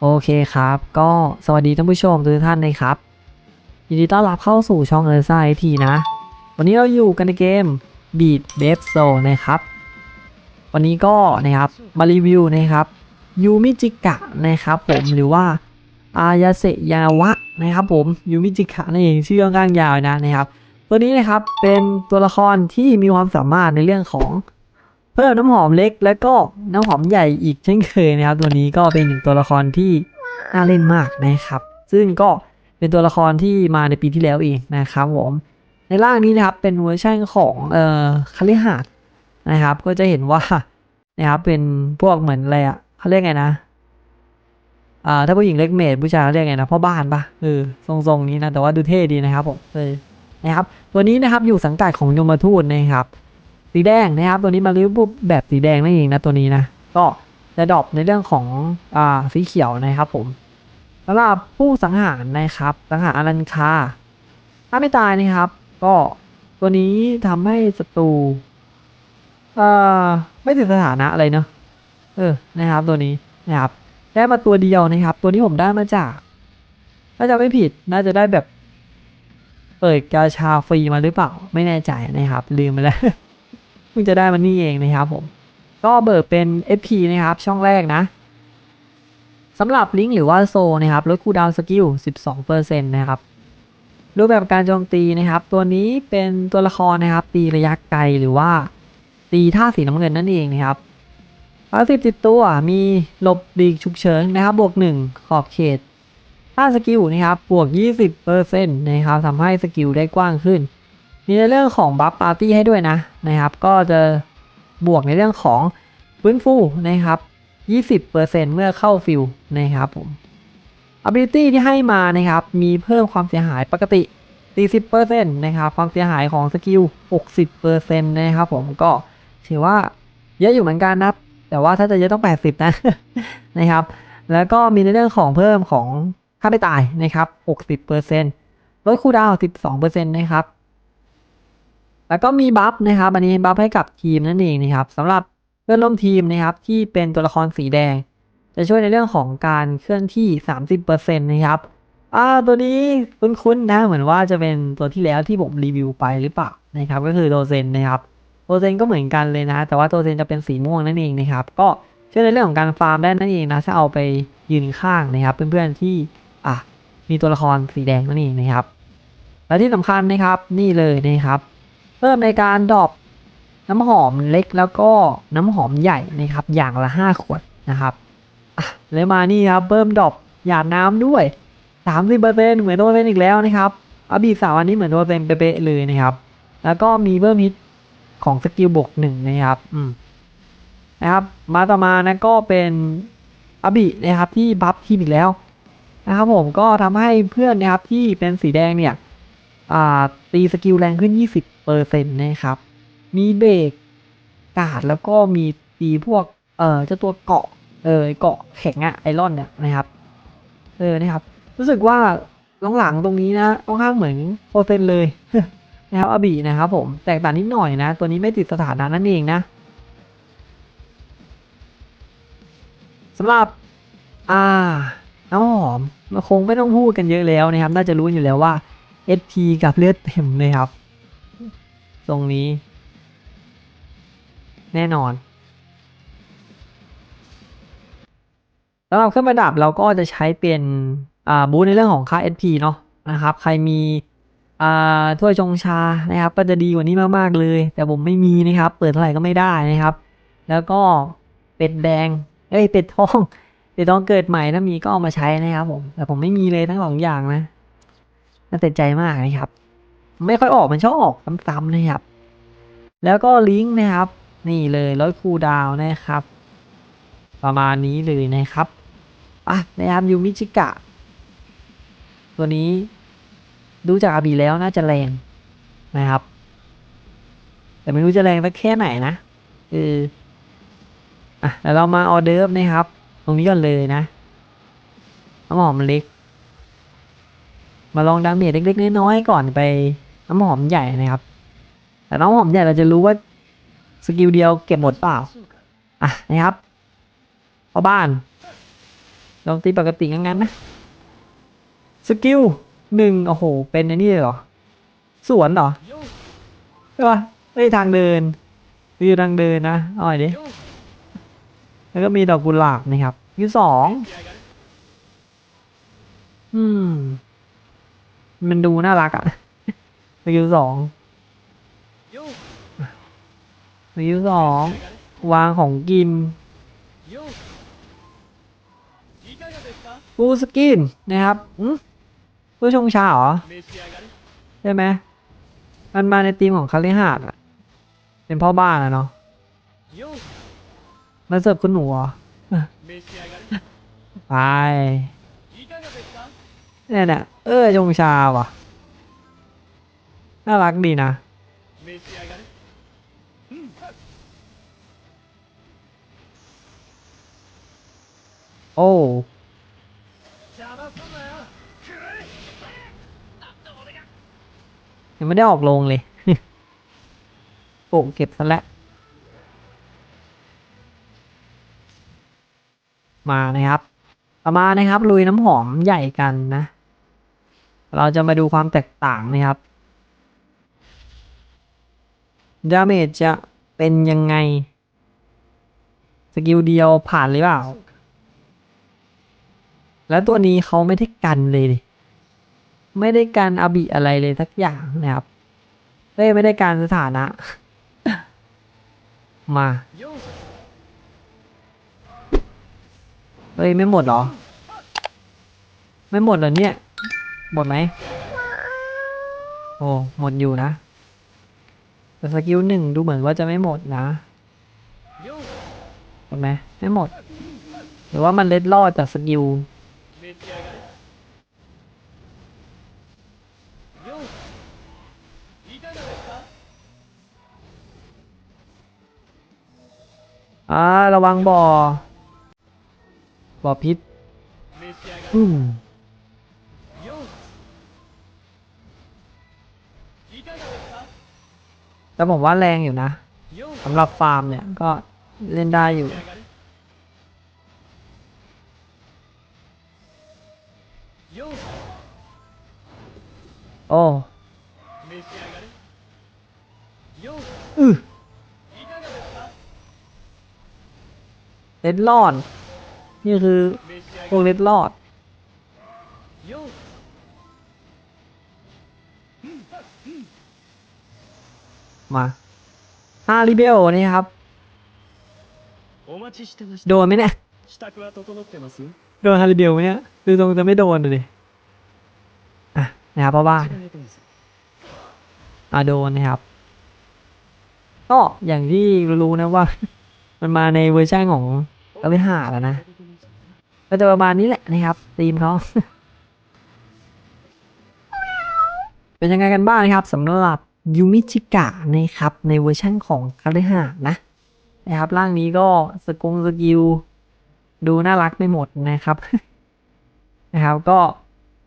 โอเคครับ ก็สวัสดีท่านผู้ชมทุกท่านนะครับ ยินดีต้อนรับเข้าสู่ช่องเออร์ซ่าไอทีนะ วันนี้เราอยู่กันในเกม Beat b a b s o นะครับ วันนี้ก็นะครับมารีวิวนะครับยูมิจิกะนะครับผมหรือว่าอายาเซยาวะนะครับผมยูมิจิกะนั่นเองชื่อค่อนข้างยาวนะนะครับ ตัวนี้นะครับเป็นตัวละครที่มีความสามารถในเรื่องของ เพิ่มน้ำหอมเล็กแล้วก็น้ำหอมใหญ่อีกเช่นเคยนะครับ ตัวนี้ก็เป็นหนึ่งตัวละครที่น่าเล่นมากนะครับ ซึ่งก็เป็นตัวละครที่มาในปีที่แล้วเองนะครับผมในร่างนี้นะครับเป็นเวอร์ชันของเอ่อคาลิฮาดนะครับ ก็จะเห็นว่านะครับเป็นพวกเหมือนอะไรอะเขาเรียกไงนะอ่าถ้าผู้หญิงเล็กเมดผู้ชายเขาเรียกไงนะพ่อบ้านปะเออทรงๆนี้นะแต่ว่าดูเท่ดีนะครับผมเออนะครับ ตัวนี้นะครับอยู่สังกัดของยมทูตนะครับ สีแดงนะครับ ตัวนี้มาริวปุ๊บแบบสีแดงนั่นเองนะตัวนี้นะ ก็จะดรอปในเรื่องของอ่าสีเขียวนะครับผมสำหรับผู้สังหารนะครับสังหารอนันคาถ้าไม่ตายนะครับ ก็ตัวนี้ทำให้ศัตรูเอ่อไม่ติดสถานะอะไรเนอะเออนะครับ ตัวนี้นะครับได้มาตัวเดียวนะครับ ตัวนี้ผมได้มาจากถ้าจะไม่ผิดน่าจะได้แบบ เปิดกาชาฟรีมาหรือเปล่า ไม่แน่ใจนะครับ ลืมไปแล้ว พิ่งจะได้มันนี่เองนะครับผม ก็เบิกเป็น FP นะครับ ช่องแรกนะสำหรับลิงก์หรือว่าโซนะครับลดคูดาวสกิล 12%นะครับ รูปแบบการโจมตีนะครับ ตัวนี้เป็นตัวละครนะครับตีระยะไกลหรือว่า ตีท่าสีน้ำเงินนั่นเองนะครับพาสิบติดตัวมีหลบดีกฉุกเฉินนะครับบวก 1 ขอบเขต ถ้าสกิลนะครับบวก 20%นะครับทำให้สกิลได้กว้างขึ้น มีในเรื่องของบัฟปาร์ตี้ให้ด้วยนะนะครับ ก็จะบวกในเรื่องของฟื้นฟูนะครับ 20%เมื่อเข้าฟิลนะครับผม ability ที่ให้มานะครับ มีเพิ่มความเสียหายปกติ 40%นะครับ ความเสียหายของสกิล 60%นะครับผมก็ถือว่าเยอะอยู่เหมือนกันนะแต่ว่าถ้าจะเยอะต้อง 80 นะนะครับ แล้วก็มีในเรื่องของเพิ่มของค่าไม่ตายนะครับ 60%ลดคูดาวน์12%นะครับ แล้วก็มีบัฟนะครับ อันนี้บัฟให้กับทีมนั่นเองนะครับสำหรับเพื่อนร่วมทีมนะครับที่เป็นตัวละครสีแดง จะช่วยในเรื่องของการเคลื่อนที่ 30%นะครับอ่าตัวนี้คุ้นๆนะเหมือนว่าจะเป็นตัวที่แล้วที่ผมรีวิวไปหรือเปล่านะครับ ก็คือโดเซนนะครับโดเซนก็เหมือนกันเลยนะ แต่ว่าโดเซนจะเป็นสีม่วงนั่นเองนะครับ ก็ช่วยในเรื่องของการฟาร์มได้นั่นเองนะถ้าเอาไปยืนข้างนะครับเพื่อนๆที่อะมีตัวละครสีแดงนั่นเองนะครับ และที่สำคัญนะครับนี่เลยนะครับ พิ่มในการดรอปน้ำหอมเล็กแล้วก็น้ำหอมใหญ่นะครับ อย่างละ 5 ขวดนะครับอะแล้วมานี่ครับเพิ่มดรอปหยาดน้ำด้วย 30%เหมือนตัวเป็นอีกแล้วนะครับอบีสามอันนี้เหมือนตัวเป็นเป๊ะเลยนะครับ แล้วก็มีเพิ่มฮิตของสกิลบวกหนึ่งนะครับอืมนะครับ มาต่อมานะก็เป็นอบีนะครับที่บัฟทีมอีกแล้วนะครับผมก็ทำให้เพื่อนนะครับที่เป็นสีแดงเนี่ย ตีสกิลแรงขึ้น 20เปอร์เซ็นต์นะครับ มีเบรกกาดแล้วก็มีตีพวก เอ่อจ้าตัวเกาะ เออเกาะแข็งอะไอรอนเนี่ยนะครับ เออนะครับ รู้สึกว่าหลังๆตรงนี้นะค่อนข้างเหมือนโปรเซนเลยนะครับอบีนะครับผม แตกต่างนิดหน่อยนะ ตัวนี้ไม่ติดสถานะนั่นเองนะสำหรับอ่าน้ำหอมมันคงไม่ต้องพูดกันเยอะแล้วนะครับ น่าจะรู้อยู่แล้วว่า SP กับเลือดเต็มเลยครับ ตรงนี้ แน่นอนสำหรับเครื่องประดับเราก็จะใช้เป็นอ่าบูธในเรื่องของค่า SP เนาะนะครับ ใครมีอ่าถ้วยชงชานะครับ ก็จะดีกว่านี้มากๆเลย แต่ผมไม่มีนะครับ เปิดเท่าไหร่ก็ไม่ได้นะครับ แล้วก็เป็ดแดงเอ้ยเป็ดทองเป็ดทองเกิดใหม่ถ้ามีก็เอามาใช้นะครับผมแต่ผมไม่มีเลยทั้งสองอย่างนะ น่าเสียใจมากนะครับ ไม่ค่อยออกมันชอบออกซ้ำๆนะครับ แล้วก็ลิงก์นะครับ นี่เลยร้อยคูดาวนะครับ ประมาณนี้เลยนะครับอะนะครับยูมิจิกะ ตัวนี้ดูจากอาบีแล้วน่าจะแรงนะครับ แต่ไม่รู้จะแรงสักแค่ไหนนะเอออะแล้วเรามาออเดิร์ฟนะครับ ตรงนี้ก่อนเลยนะน้ำหอมเล็ก มาลองดาเมจเล็กๆน้อยๆก่อนไปน้ำหอมใหญ่นะครับ แต่น้ำหอมใหญ่เราจะรู้ว่าสกิลเดียวเก็บหมดเปล่า อะนะครับพ่อบ้านลองตีปกติงั้นๆนะ สกิลหนึ่งโอ้โห เป็นไอ้นี่เลยเหรอ สวนเหรอใช่ปะเฮ้ทางเดินวิวทางเดินนะเอ่อยดิ แล้วก็มีดอกกุหลาบนะครับคิวสอง อืม มันดูน่ารักอะสกิลสองสกิลสองวางของกินฟูสกินนะครับอืมผู้ชงชาเหรอ ใช่ไหมมันมาในทีมของคาริฮาดอะเป็นพ่อบ้านอะเนาะมาเสิร์ฟคุณหนูเหรอไป เนี่ยเนี่ยเออชงชาว่ะ น่ารักดีนะ โอ้ยังไม่ได้ออกโรงเลยโปะเก็บซะแล้วมานะครับต่อมาณนะครับลุยน้ำหอมใหญ่กันนะ เราจะมาดูความแตกต่างนะครับดาเมจจะเป็นยังไง สกิลเดียวผ่านหรือเปล่า แล้วตัวนี้เขาไม่ได้กันเลยดิไม่ได้การอาบิอะไรเลยสักอย่างนะครับเฮ้ยไม่ได้การสถานะ มาเฮ้ยไม่หมดเหรอ ไม่หมดเหรอเนี่ย หมดไหมโอ้หมดอยู่นะ แต่สกิลหนึ่งดูเหมือนว่าจะไม่หมดนะ หมดไหมไม่หมด หรือว่ามันเล็ดลอดจากสกิลอ่าระวังบ่อ บ่อพิษอืม แต่ผมว่าแรงอยู่นะสำหรับฟาร์มเนี่ยก็เล่นได้อยู่ โอ้อือเล็ดลอด นี่คือพวกเล็ดลอด มาหาริเบลนี่ครับ โดนไหมเนี่ย โดนฮาริเบลมเนี่ยดูตรงจะไม่โดนเลยอะนะครับเพราะว่าอาโดนนะครับ ก็อย่างที่รู้นะว่า มันมาในเวอร์ชันของเอาไปหาแล้วนะ ก็จะประมาณนี้แหละนะครับทีมเขาเป็นยังไงกันบ้างนะครับสำหรับ ยูมิจิกะนะครับ ในเวอร์ชั่นของคาริฮานะนะครับร่างนี้ก็สกงสกิล ดูน่ารักไปหมดนะครับนะครับก็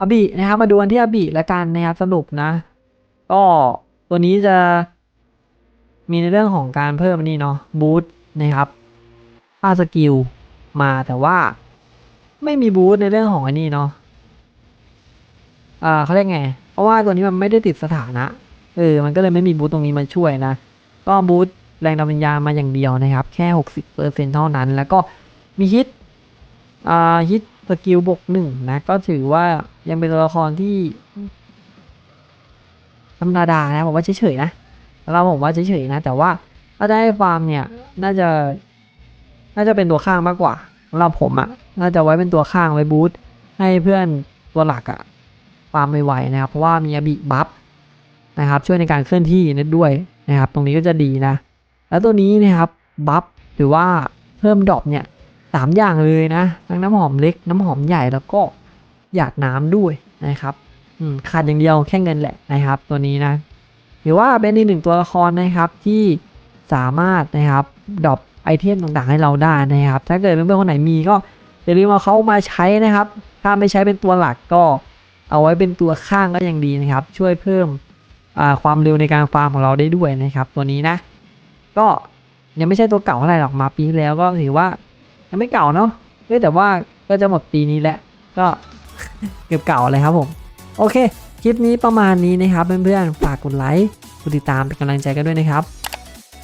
อาบินะครับมาดูกันที่อาบิแล้วกันนะครับสรุปนะ ก็ตัวนี้จะมีในเรื่องของการเพิ่มนี่เนาะบูทนะครับค่าสกิลมาแต่ว่าไม่มีบูทในเรื่องของอันนี้เนาะอ่าเขาเรียกไง เพราะว่าตัวนี้มันไม่ได้ติดสถานะ เออ มันก็เลยไม่มีบูทตรงนี้มาช่วยนะ ก็บูทแรงดำวิญญาณมาอย่างเดียวนะครับ แค่ 60%เท่านั้น แล้วก็มีฮิต อ่า ฮิตสกิลบวกหนึ่งนะ ก็ถือว่ายังเป็นตัวละครที่ธรรมดานะผมว่าเฉยๆนะเราผมว่าเฉยๆนะ แต่ว่าถ้าได้ฟาร์มเนี่ย น่าจะ น่าจะเป็นตัวข้างมากกว่าสำหรับผมอะ่ะ น่าจะไว้เป็นตัวข้างไว้บูทให้เพื่อนตัวหลักอะ่ะ ฟาร์มไวๆนะครับ เพราะว่ามีอบิบัฟ นะครับช่วยในการเคลื่อนที่นิดด้วยนะครับตรงนี้ก็จะดีนะ แล้วตัวนี้นะครับบัฟหรือว่าเพิ่มดรอปเนี่ยสามอย่างเลยนะทั้งน้ำหอมเล็กน้ำหอมใหญ่แล้วก็หยาดน้ำด้วยนะครับขาดอย่างเดียวแค่เงินแหละนะครับ ตัวนี้นะหรือว่าเป็นอีกหนึ่งตัวละครนะครับที่สามารถนะครับดรอปไอเทมต่างๆให้เราได้นะครับ ถ้าเกิดเพื่อนๆคนไหนมีก็อย่าลืมเอาเขามาใช้นะครับ ถ้าไม่ใช้เป็นตัวหลักก็เอาไว้เป็นตัวข้างก็ยังดีนะครับ ช่วยเพิ่ม ความเร็วในการฟาร์มของเราได้ด้วยนะครับตัวนี้นะ ก็ยังไม่ใช่ตัวเก่าเท่าไหร่หรอกมาปีแล้วก็ถือว่ายังไม่เก่าเนาะเฮ้ยแต่ว่าก็จะหมดปีนี้แหละก็เกือบเก่าเลยครับผม โอเค คลิปนี้ประมาณนี้นะครับเพื่อนๆฝากกดไลค์กดติดตามเป็นกำลังใจกันด้วยนะครับ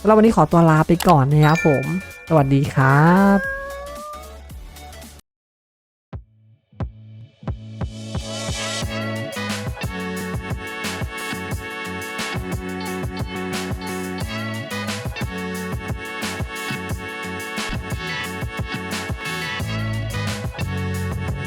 สำหรับวันนี้ขอตัวลาไปก่อนนะครับผม สวัสดีครับ